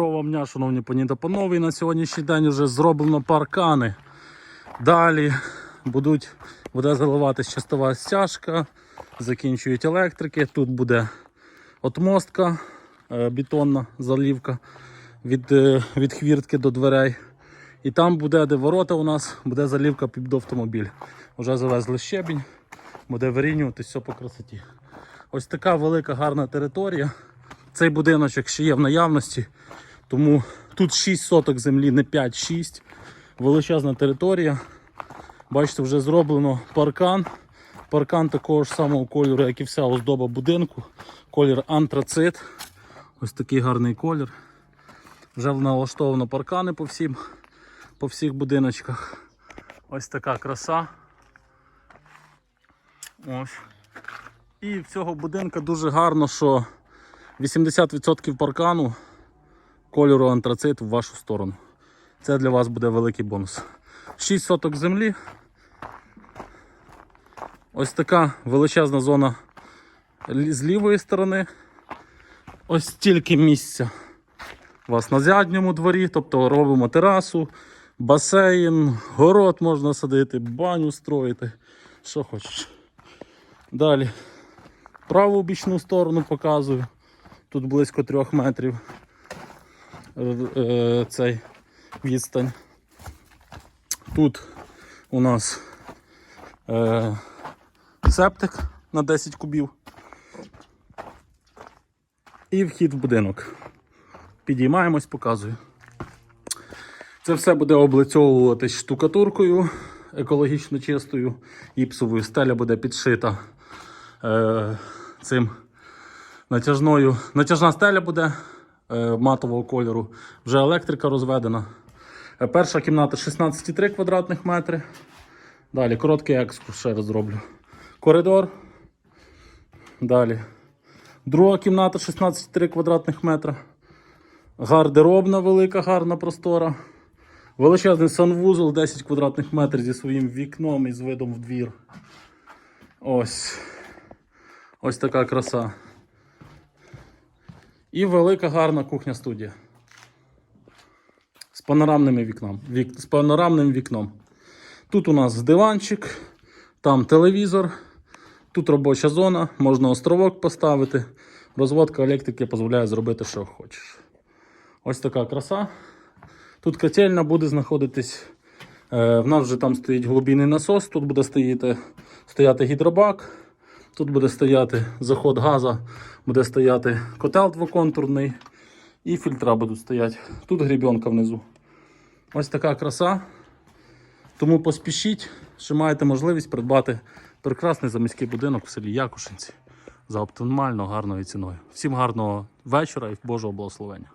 Доброго дня, шановні пані та панове. На сьогоднішній день вже зроблено паркани. Далі будуть, буде заливатися чистова стяжка, закінчують електрики. Тут буде отмостка, е, бетонна залівка від, е, від хвіртки до дверей. І там буде, де ворота у нас, буде залівка під автомобіль. Вже завезли щебінь, буде вирівнюватись все по красоті. Ось така велика гарна територія. Цей будиночок ще є в наявності, тому тут 6 соток землі, не 5-6. Величезна територія. Бачите, вже зроблено паркан. Паркан такого ж самого кольору, як і вся оздоба будинку. Колір антрацит. Ось такий гарний колір. Вже налаштовано паркани по всім, по всіх будиночках. Ось така краса. Ось. І в цього будинка дуже гарно, що 80% паркану кольору антрацит в вашу сторону. Це для вас буде великий бонус. 6 соток землі. Ось така величезна зона з лівої сторони. Ось стільки місця у вас на задньому дворі, тобто робимо терасу, басейн, город можна садити, баню строїти, що хочеш. Далі праву бічну сторону показую. Тут близько трьох метрів цей відстань. Тут у нас е, септик на 10 кубів. І вхід в будинок. Підіймаємось, показую. Це все буде облицьовуватись штукатуркою екологічно чистою, гіпсовою стеля буде підшита е, цим натяжною. Натяжна стеля буде е, матового кольору. Вже електрика розведена. Е, перша кімната 16,3 квадратних метри. Далі короткий екскурс ще раз зроблю. Коридор. Далі. Друга кімната 16,3 квадратних метра. Гардеробна велика, гарна простора. Величезний санвузол 10 квадратних метрів зі своїм вікном і з видом в двір. Ось. Ось така краса. І велика гарна кухня студія. З. Вік, з панорамним вікном. Тут у нас диванчик, там телевізор, тут робоча зона, можна островок поставити. Розводка електрики дозволяє зробити, що хочеш. Ось така краса. Тут котельня буде знаходитись. Е, в нас вже там стоїть глибинний насос, тут буде стояти, стояти гідробак, тут буде стояти заход газу, буде стояти котел двоконтурний і фільтра будуть стояти. Тут грібенка внизу. Ось така краса. Тому поспішіть, що маєте можливість придбати прекрасний заміський будинок в селі Якушинці за оптимально гарною ціною. Всім гарного вечора і Божого благословення.